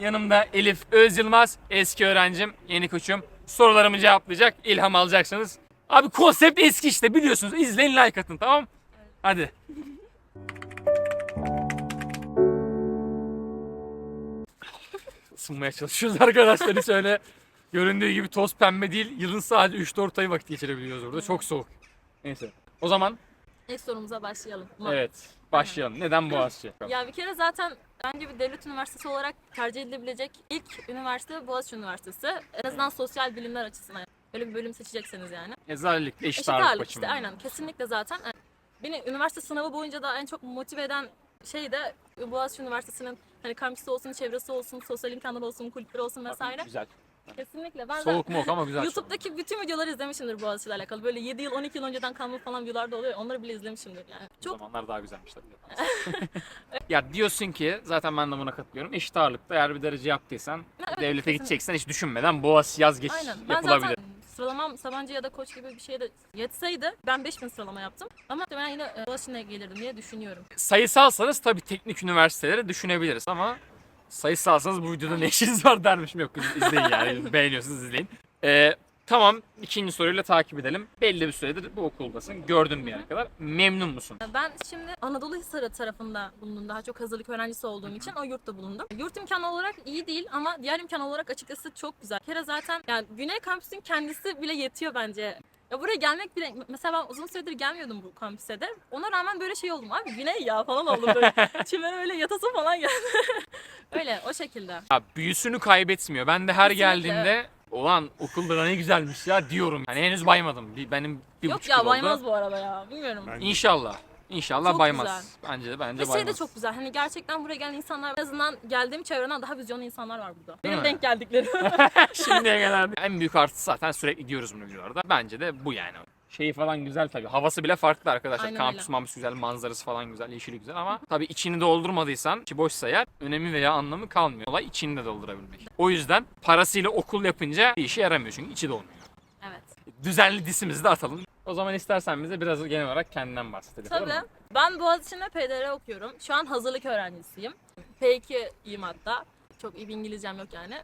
Yanımda Elif Öz Yılmaz, eski öğrencim, yeni koçum. Sorularımı cevaplayacak, ilham alacaksınız. Abi konsept eski işte biliyorsunuz. İzleyin, like atın tamam Hadi. Isınmaya çalışıyoruz arkadaşlar hiç öyle göründüğü gibi toz pembe değil. Yılın sadece 3-4 ayı vakit geçirebiliyoruz orada. Çok soğuk. Neyse. O zaman İlk sorumuza başlayalım. evet başlayalım. Neden Boğaziçi? Ya bir kere zaten bence bir devlet üniversitesi olarak tercih edilebilecek ilk üniversite Boğaziçi Üniversitesi. En azından sosyal bilimler açısından. Öyle bir bölüm seçecekseniz yani. Özellikle eşit, Eşit ağırlık ağırlık işte aynen. Kesinlikle zaten. Yani Beni üniversite sınavı boyunca da en çok motive eden şey de Boğaziçi Üniversitesi'nin hani kampüsü olsun, çevresi olsun, sosyal imkanları olsun, kulüpleri olsun vesaire. Güzel. Kesinlikle. Ben Soğuk mu ama güzel. YouTube'daki bütün videoları izlemişimdir Boğaziçi ile alakalı. Böyle 7 yıl, 12 yıl önceden kalma falan videolar da oluyor. Onları bile izlemişimdir yani. O Çok zamanlar daha güzelmiş tabii. ya diyorsun ki zaten ben de buna katılıyorum. Eşit ağırlıkta eğer bir derece yaptıysan Evet, devlete kesin. gideceksen hiç düşünmeden Boğaziçi yaz geç Aynen. Ben yapılabilir. zaten sıralamam Sabancı ya da Koç gibi bir şeye de yetseydi ben 5000 sıralama yaptım. Ama ben yine e, Boğaziçi'ne gelirdim diye düşünüyorum. Sayısalsanız tabii teknik üniversiteleri düşünebiliriz ama sayısalsanız bu videoda ne işiniz var dermişim yok izleyin yani beğeniyorsanız izleyin. Ee, tamam ikinci soruyla takip edelim. Belli bir süredir bu okuldasın. Gördün bir yere kadar. Memnun musun? Ben şimdi Anadolu Hisarı tarafında bulundum. Daha çok hazırlık öğrencisi olduğum için o yurtta bulundum. Yurt imkanı olarak iyi değil ama diğer imkan olarak açıkçası çok güzel. Bir kere zaten yani Güney Kampüs'ün kendisi bile yetiyor bence. Ya buraya gelmek bile mesela ben uzun süredir gelmiyordum bu kampüse de. Ona rağmen böyle şey oldum abi Güney ya falan oldum böyle. İçime öyle yatasım falan geldi. öyle o şekilde. Ya büyüsünü kaybetmiyor. Ben de her Kesinlikle, geldiğimde Ulan okulda da ne güzelmiş ya diyorum. Hani henüz baymadım. Bir- Benim bir Yok buçuk ya yıl oldu. baymaz bu araba ya. Bilmiyorum. İnşallah. İnşallah Çok baymaz. Bence de bence Ve şey baymaz. de çok güzel. Hani gerçekten buraya gelen insanlar en azından geldiğim çevreden daha vizyonlu insanlar var burada. Değil Benim mi? denk geldiklerim. Şimdiye kadar en büyük artısı zaten sürekli diyoruz bunu videolarda. Bence de bu yani. Şeyi falan güzel tabii. Havası bile farklı arkadaşlar. Aynen Kampüs öyle. mampüs güzel, manzarası falan güzel, yeşili güzel ama tabii içini doldurmadıysan, içi boşsa eğer önemi veya anlamı kalmıyor. Olay içini de doldurabilmek. O yüzden parasıyla okul yapınca bir işe yaramıyor çünkü içi dolmuyor. evet. Düzenli disimizi de atalım. O zaman istersen bize biraz genel olarak kendinden bahsedelim. olur Tabii. mu? Ben Boğaziçi'nde PDR okuyorum. Şu an hazırlık öğrencisiyim. P2'yim hatta. Çok iyi bir İngilizcem yok yani.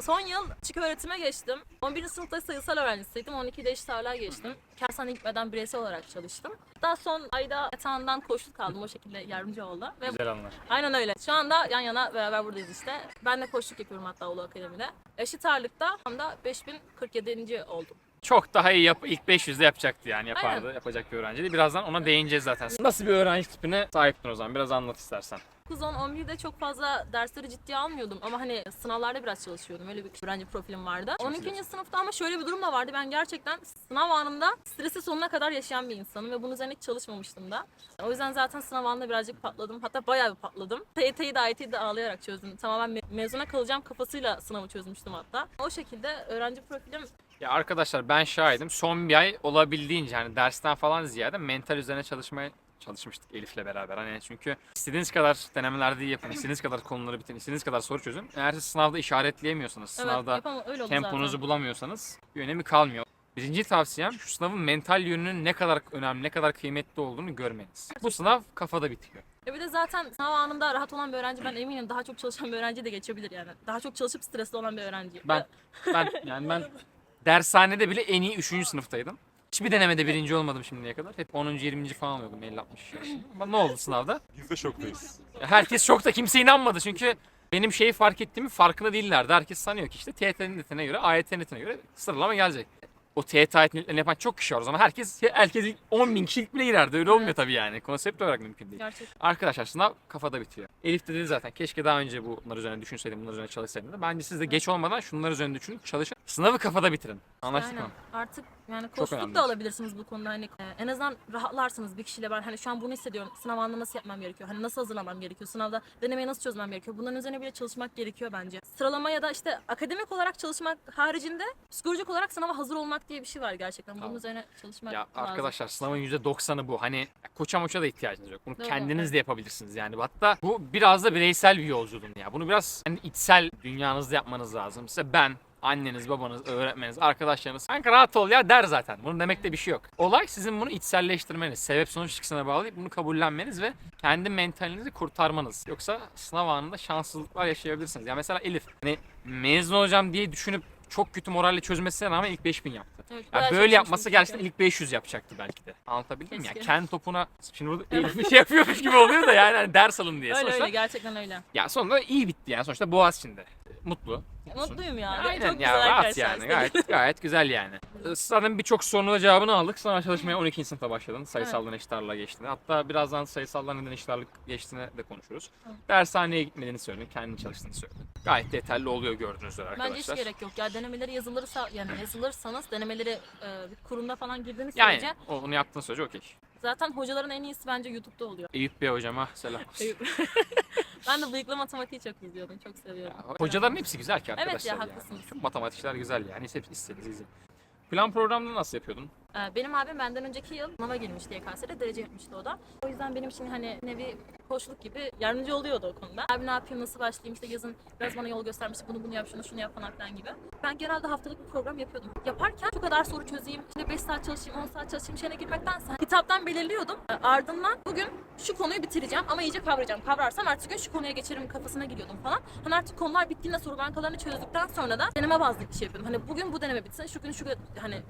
Son yıl açık öğretime geçtim. 11. sınıfta sayısal öğrencisiydim. 12'de eşit ağırlığa geçtim. Kersane gitmeden bireysel olarak çalıştım. Daha son ayda yatağından koşul kaldım. O şekilde yardımcı oldu. Ve Güzel anlar. Aynen öyle. Şu anda yan yana beraber buradayız işte. Ben de koşluk yapıyorum hatta Ulu Akademi'de. Eşit ağırlıkta tam da 5047. oldum. Çok daha iyi yap ilk 500'de yapacaktı yani yapardı. Aynen. Yapacak bir öğrenciydi. Birazdan ona değineceğiz zaten. Nasıl bir öğrenci tipine sahiptin o zaman? Biraz anlat istersen. 9 10 11'de çok fazla dersleri ciddiye almıyordum ama hani sınavlarda biraz çalışıyordum. Öyle bir öğrenci profilim vardı. 12. sınıfta ama şöyle bir durum da vardı. Ben gerçekten sınav anında stresi sonuna kadar yaşayan bir insanım ve bunun üzerine hiç çalışmamıştım da. O yüzden zaten sınav anında birazcık patladım. Hatta bayağı bir patladım. TYT'yi de IT'yi de ağlayarak çözdüm. Tamamen me- mezuna kalacağım kafasıyla sınavı çözmüştüm hatta. O şekilde öğrenci profilim Ya arkadaşlar ben şahidim. Son bir ay olabildiğince hani dersten falan ziyade mental üzerine çalışmaya çalışmıştık Elif'le beraber. Hani çünkü istediğiniz kadar denemelerde iyi yapın, istediğiniz kadar konuları bitirin, istediğiniz kadar soru çözün. Eğer siz sınavda işaretleyemiyorsanız, sınavda yapamam, öyle oldu temponuzu zaten. bulamıyorsanız bir önemi kalmıyor. Birinci tavsiyem şu sınavın mental yönünün ne kadar önemli, ne kadar kıymetli olduğunu görmeniz. Bu sınav kafada bitiyor. Ya bir de zaten sınav anında rahat olan bir öğrenci ben eminim daha çok çalışan bir öğrenci de geçebilir yani. Daha çok çalışıp stresli olan bir öğrenci. Ben ben yani ben dershanede bile en iyi 3. sınıftaydım. Hiçbir denemede birinci olmadım şimdiye kadar. Hep 10. 20. falan oluyordum 50 60 yaşında. Ama ne oldu sınavda? Biz de şoktayız. Herkes şokta kimse inanmadı çünkü benim şeyi fark ettiğimi farkında değillerdi. Herkes sanıyor ki işte TYT netine göre, AYT netine göre sıralama gelecek. O TYT AYT netlerini yapan çok kişi var o zaman. Herkes, herkes ilk 10 bin kişilik bile girerdi. Öyle olmuyor tabii yani. Konsept olarak mümkün değil. Gerçekten. Arkadaşlar sınav kafada bitiyor. Elif de dedi zaten keşke daha önce bunlar üzerine düşünseydim, bunlar üzerine çalışsaydım da. Bence siz de geç olmadan şunlar üzerine düşünüp çalışın. Sınavı kafada bitirin. Anlaştık Aynen. mı? Artık yani koçluk da alabilirsiniz bu konuda. Hani e, en azından rahatlarsınız bir kişiyle ben hani şu an bunu hissediyorum. Sınav anında nasıl yapmam gerekiyor? Hani nasıl hazırlamam gerekiyor? Sınavda denemeyi nasıl çözmem gerekiyor? Bunların üzerine bile çalışmak gerekiyor bence. Sıralama ya da işte akademik olarak çalışmak haricinde psikolojik olarak sınava hazır olmak diye bir şey var gerçekten. Bunun Tamam. üzerine çalışmak Ya lazım. arkadaşlar sınavın %90'ı bu. Hani koça moça da ihtiyacınız yok. Bunu Doğru, kendiniz de yapabilirsiniz yani. Hatta bu biraz da bireysel bir yolculuğun ya. Bunu biraz kendi içsel dünyanızda yapmanız lazım. Mesela ben anneniz, babanız, öğretmeniniz, arkadaşlarınız kanka rahat ol ya der zaten. Bunun demekte bir şey yok. Olay sizin bunu içselleştirmeniz, sebep sonuç ilişkisine bağlayıp bunu kabullenmeniz ve kendi mentalinizi kurtarmanız. Yoksa sınav anında şanssızlıklar yaşayabilirsiniz. Ya mesela Elif hani mezun olacağım diye düşünüp çok kötü moralle çözmesine rağmen ilk 5000 yaptı. Evet, Ya böyle yapması gerçekten ilk 500 yapacaktı belki de. Anlatabildim mi? ya? Kendi topuna şimdi burada Elif bir şey yapıyormuş gibi oluyor da yani hani ders alın diye. Öyle Sonuçta öyle gerçekten öyle. ya sonunda iyi bitti yani. Sonuçta Boğaziçi'nde. Mutlu. Mutlusun. Mutluyum ya. Aynen Çok ya güzel rahat arkadaşlar. yani. Gayet, gayet güzel yani. Ee, Zaten birçok sorunun cevabını aldık. Sonra çalışmaya 12. sınıfta başladın. Sayısaldan eşit ağırlığa geçtiğini. Hatta birazdan sayısaldan neden eşit ağırlık geçtiğine de konuşuruz. Dershaneye gitmediğini söyledin. Kendin çalıştığını söyledin. Gayet yeterli oluyor gördüğünüz üzere Bence hiç arkadaşlar. gerek yok ya. Denemeleri yazılırsa yani yazılırsanız denemeleri e, bir kurumda falan girdiğiniz Yani sürece onu yaptığın sürece okey. zaten hocaların en iyisi bence YouTube'da oluyor. Eyüp Bey hocama selam. ben de bıyıklı matematiği çok izliyordum. Çok seviyorum. Hocaların hepsi güzel ki Evet arkadaşlar. ya, yani. haklısınız. Çok matematikçiler güzel yani. Hepsi istediğiniz izleyin. Plan programını nasıl yapıyordun? Ee, Benim abim benden önceki yıl sınava girmişti YKS'de derece yapmıştı o da. O yüzden benim için hani nevi koçluk gibi yardımcı oluyordu o konuda. Abi ne yapayım nasıl başlayayım işte yazın biraz bana yol göstermişti bunu bunu yap şunu şunu yap falan filan gibi. Ben genelde haftalık bir program yapıyordum. Yaparken şu kadar soru çözeyim işte 5 saat çalışayım 10 saat çalışayım şeyine girmektense kitaptan belirliyordum. Ee, Ardından bugün şu konuyu bitireceğim ama iyice kavrayacağım. Kavrarsam artık gün şu konuya geçerim kafasına giriyordum falan. Hani artık konular bittiğinde soru bankalarını çözdükten sonra da deneme bazlı bir şey yapıyordum. Hani bugün bu deneme bitsin şu gün şu hani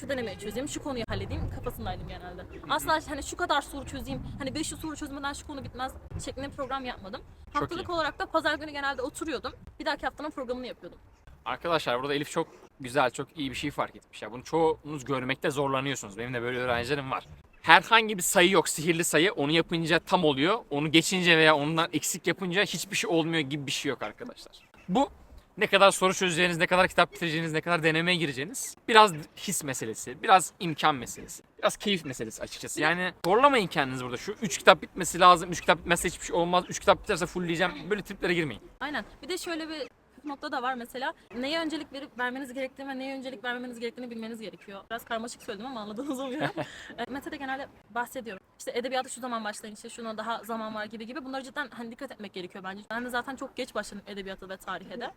şu denemeyi çözeyim, şu konuyu halledeyim kafasındaydım genelde. Asla hani şu kadar soru çözeyim, hani 500 soru çözmeden şu konu bitmez şeklinde program yapmadım. Çok Haftalık iyi. olarak da pazar günü genelde oturuyordum. Bir dahaki haftanın programını yapıyordum. Arkadaşlar burada Elif çok güzel, çok iyi bir şey fark etmiş. Ya bunu çoğunuz görmekte zorlanıyorsunuz. Benim de böyle öğrencilerim var. Herhangi bir sayı yok, sihirli sayı. Onu yapınca tam oluyor. Onu geçince veya ondan eksik yapınca hiçbir şey olmuyor gibi bir şey yok arkadaşlar. Bu ne kadar soru çözeceğiniz, ne kadar kitap bitireceğiniz, ne kadar denemeye gireceğiniz biraz his meselesi, biraz imkan meselesi, biraz keyif meselesi açıkçası. Yani zorlamayın kendinizi burada. Şu 3 kitap bitmesi lazım, 3 kitap bitmezse hiçbir şey olmaz, 3 kitap biterse fullleyeceğim. Böyle triplere girmeyin. Aynen. Bir de şöyle bir nokta da var mesela. Neye öncelik verip vermeniz gerektiğini ve neye öncelik vermemeniz gerektiğini bilmeniz gerekiyor. Biraz karmaşık söyledim ama anladığınız umuyorum. E, Mete'de genelde bahsediyorum. İşte edebiyatı şu zaman başlayın, işte şuna daha zaman var gibi gibi. Bunlara cidden hani dikkat etmek gerekiyor bence. Ben de zaten çok geç başladım edebiyata ve tarihe de.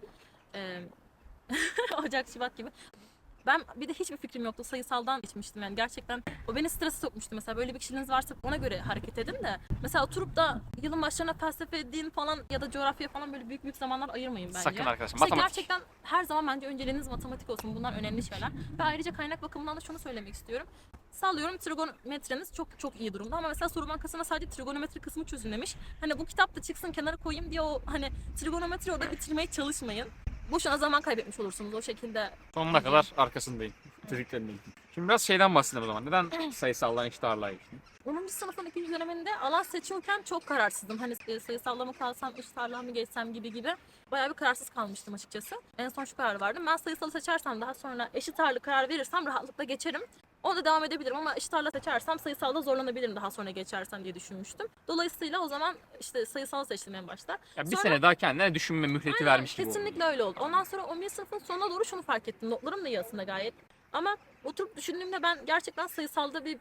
E, Ocak, Şubat gibi. Ben bir de hiçbir fikrim yoktu. Sayısaldan geçmiştim yani. Gerçekten o beni strese sokmuştu. Mesela böyle bir kişiliğiniz varsa ona göre hareket edin de. Mesela oturup da yılın başlarına felsefe, din falan ya da coğrafya falan böyle büyük büyük zamanlar ayırmayın bence. Sakın arkadaşlar. İşte Matematik. gerçekten her zaman bence önceliğiniz matematik olsun. Bunlar önemli şeyler. Ve ayrıca kaynak bakımından da şunu söylemek istiyorum. Sallıyorum trigonometreniz çok çok iyi durumda ama mesela soru bankasına sadece trigonometri kısmı çözün demiş. Hani bu kitap da çıksın kenara koyayım diye o hani trigonometri orada bitirmeye çalışmayın. Boşuna zaman kaybetmiş olursunuz o şekilde. Sonuna kadar arkasındayım. Dediklerindeyim. Şimdi biraz şeyden bahsedelim o zaman. Neden sayısaldan eşit ağırlığa geçtin? 10. sınıfın ikinci döneminde alan seçiyorken çok kararsızdım. Hani e, sayısalla mı kalsam, eşit ağırlığa mı geçsem gibi gibi. Bayağı bir kararsız kalmıştım açıkçası. En son şu kararı verdim. Ben sayısalı seçersem daha sonra eşit ağırlık karar verirsem rahatlıkla geçerim. Onda devam edebilirim ama eşit ağırlığa seçersem sayısalda zorlanabilirim daha sonra geçersem diye düşünmüştüm. Dolayısıyla o zaman işte sayısal seçtim en başta. Ya bir Sonra- sene daha kendine düşünme mühleti vermiş gibi oldu. Kesinlikle öyle oldu. Ondan sonra 11 sınıfın sonuna doğru şunu fark ettim. Notlarım da iyi aslında gayet. Ama oturup düşündüğümde ben gerçekten sayısalda bir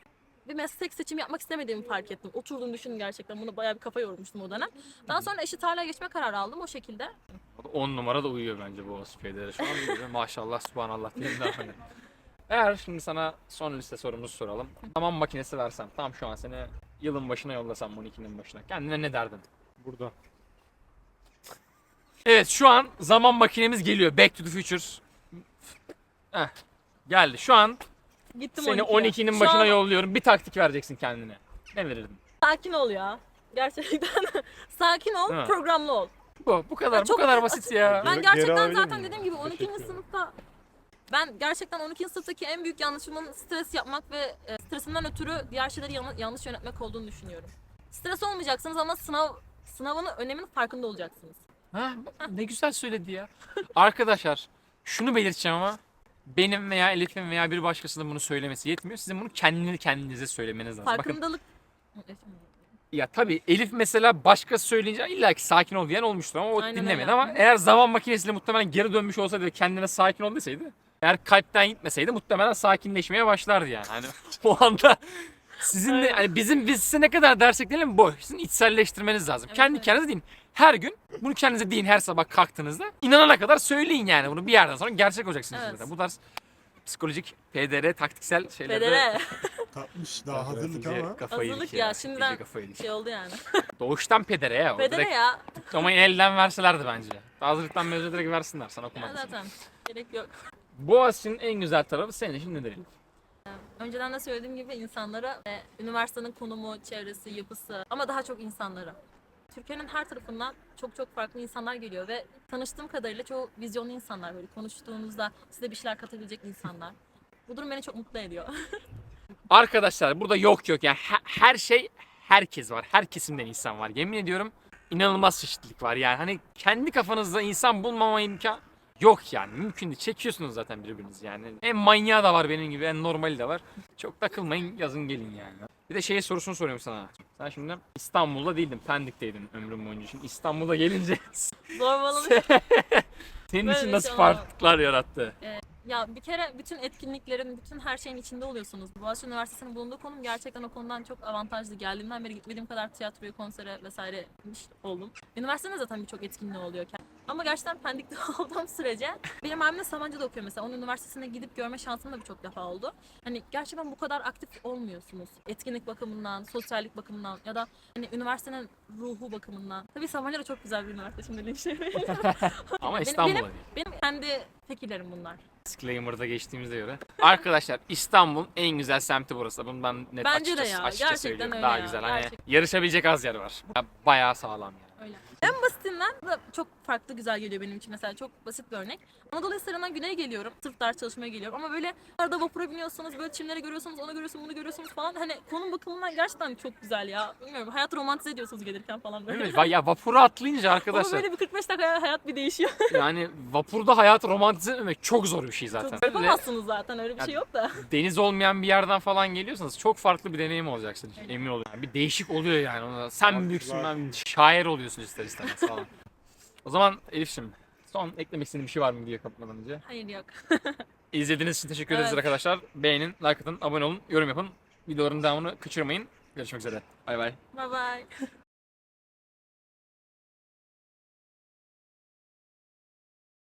bir meslek seçimi yapmak istemediğimi fark ettim. Oturdum düşündüm gerçekten. Buna bayağı bir kafa yormuştum o dönem. Daha sonra eşit ağırlığa geçme kararı aldım o şekilde. 10 numara da uyuyor bence bu vasfiyelere şu an. Maşallah, subhanallah diyeyim daha. Eğer şimdi sana son liste sorumuzu soralım. Zaman makinesi versem, tam şu an seni yılın başına yollasam 12'nin başına. Kendine ne derdin? Burada. Evet şu an zaman makinemiz geliyor. Back to the Future. Heh, geldi. Şu an Gittim seni 12'ye. 12'nin Şu başına an yolluyorum. Bir taktik vereceksin kendine. Ne verirdin? Sakin ol ya. Gerçekten. Sakin ol, Değil mi? programlı ol. Bu, bu kadar, Ya çok bu kadar basit. ya. Ben Geri- gerçekten alabilir zaten miyim? dediğim gibi 12. Teşekkür ederim. sınıfta ben gerçekten 12. sınıftaki en büyük yanlışımın stres yapmak ve e, stresimden ötürü diğer şeyleri yan- yanlış yönetmek olduğunu düşünüyorum. Stres olmayacaksınız ama sınav sınavın öneminin farkında olacaksınız. Ha, ne güzel söyledi ya. Arkadaşlar şunu belirteceğim ama benim veya Elif'in veya bir başkasının bunu söylemesi yetmiyor. Sizin bunu kendini kendinize söylemeniz lazım. Bakın Farkındalık ya tabii Elif mesela başkası söyleyince illa ki sakin ol diyen olmuştu ama o Aynen dinlemedi öyle. ama eğer zaman makinesiyle muhtemelen geri dönmüş olsaydı ve kendine sakin ol deseydi eğer kalpten gitmeseydi muhtemelen sakinleşmeye başlardı yani. Hani o anda Sizin de hani bizim biz size ne kadar dersek diyelim bu. Sizin içselleştirmeniz lazım. Evet, Kendi evet. kendinize deyin. Her gün bunu kendinize deyin her sabah kalktığınızda. İnanana kadar söyleyin yani bunu bir yerden sonra gerçek olacaksınız Evet. zaten. Bu tarz psikolojik, PDR, taktiksel şeylerde Federe Tatmış daha hazırlık iyice ama. kafayı Hazırlık yedik ya, İyice şimdiden kafayı yedik. şey oldu yani. Doğuştan pedere ya. o. Direkt ya. diplomayı elden verselerdi bence. Hazırlıktan mevzu direkt versinler sana ya okumak için. zaten gerek yok. Boğaziçi'nin en güzel tarafı senin için nedir? Önceden de söylediğim gibi insanlara, e, üniversitenin konumu, çevresi, yapısı ama daha çok insanlara. Türkiye'nin her tarafından çok çok farklı insanlar geliyor ve tanıştığım kadarıyla çoğu vizyonlu insanlar böyle konuştuğunuzda size bir şeyler katabilecek insanlar. Bu durum beni çok mutlu ediyor. Arkadaşlar burada yok yok yani he- her şey herkes var. Her kesimden insan var. Yemin ediyorum inanılmaz çeşitlilik var. Yani hani kendi kafanızda insan bulmama imkan yok yani. Mümkün değil. Çekiyorsunuz zaten birbirinizi yani. En manyağı da var benim gibi en normali de var. Çok takılmayın yazın gelin yani. Bir de şey sorusunu soruyorum sana. Sen şimdi İstanbul'da değildin, Pendik'teydin ömrüm boyunca. Şimdi İstanbul'a gelince Zorbalılık. senin Böyle için bir nasıl şey farklılıklar yarattı? Ya bir kere bütün etkinliklerin, bütün her şeyin içinde oluyorsunuz. Boğaziçi Üniversitesi'nin bulunduğu konum gerçekten o konudan çok avantajlı. Geldiğimden beri gitmediğim kadar tiyatroya, konsere vesaire gitmiş oldum. Üniversitenin de zaten birçok etkinliği oluyor. Ama gerçekten Pendik'te olduğum sürece benim de Sabancı'da okuyor mesela. Onun üniversitesine gidip görme şansım da birçok defa oldu. Hani gerçekten bu kadar aktif olmuyorsunuz. Etkinlik bakımından, sosyallik bakımından ya da hani üniversitenin ruhu bakımından. Tabii Sabancı da çok güzel bir üniversite şimdi linçlemeyin. Ama Benim- İstanbul'da benim- değil. Benim kendi fikirlerim bunlar. Disclaimer'da geçtiğimize göre. Arkadaşlar İstanbul'un en güzel semti burası. Bundan net Bence de açıkça, ya, açıkça gerçekten söylüyorum. öyle Daha ya, güzel. Hani gerçekten. yarışabilecek az yer var. Ya Bayağı sağlam yani. Öyle. En basitinden da çok farklı güzel geliyor benim için mesela çok basit bir örnek. Anadolu Hisarı'ndan güneye geliyorum. Sırf ders çalışmaya geliyorum ama böyle arada vapura biniyorsunuz böyle çimleri görüyorsunuz onu görüyorsunuz bunu görüyorsunuz falan. Hani konum bakımından gerçekten çok güzel ya. Bilmiyorum hayat romantize ediyorsunuz gelirken falan böyle. Va- Ya vapura atlayınca Ama arkadaşlar böyle bir 45 dakika hayat bir değişiyor. yani vapurda hayatı romantize etmemek çok zor bir şey zaten. Böyle Yapamazsınız zaten öyle bir Ya- şey yok da. deniz olmayan bir yerden falan geliyorsanız çok farklı bir deneyim olacaksınız. Emin olun. Yani bir değişik oluyor yani. Ona. Sen büyüksün ben şair oluyorsun ister istemez falan. o zaman Elif'ciğim son eklemek istediğin bir şey var mı diye kapatmadan önce? Hayır yok. İzlediğiniz için teşekkür ederiz Evet. arkadaşlar. Beğenin, like atın, abone olun, yorum yapın. Videoların devamını kaçırmayın. Görüşmek üzere. Bay bay. Bye bye.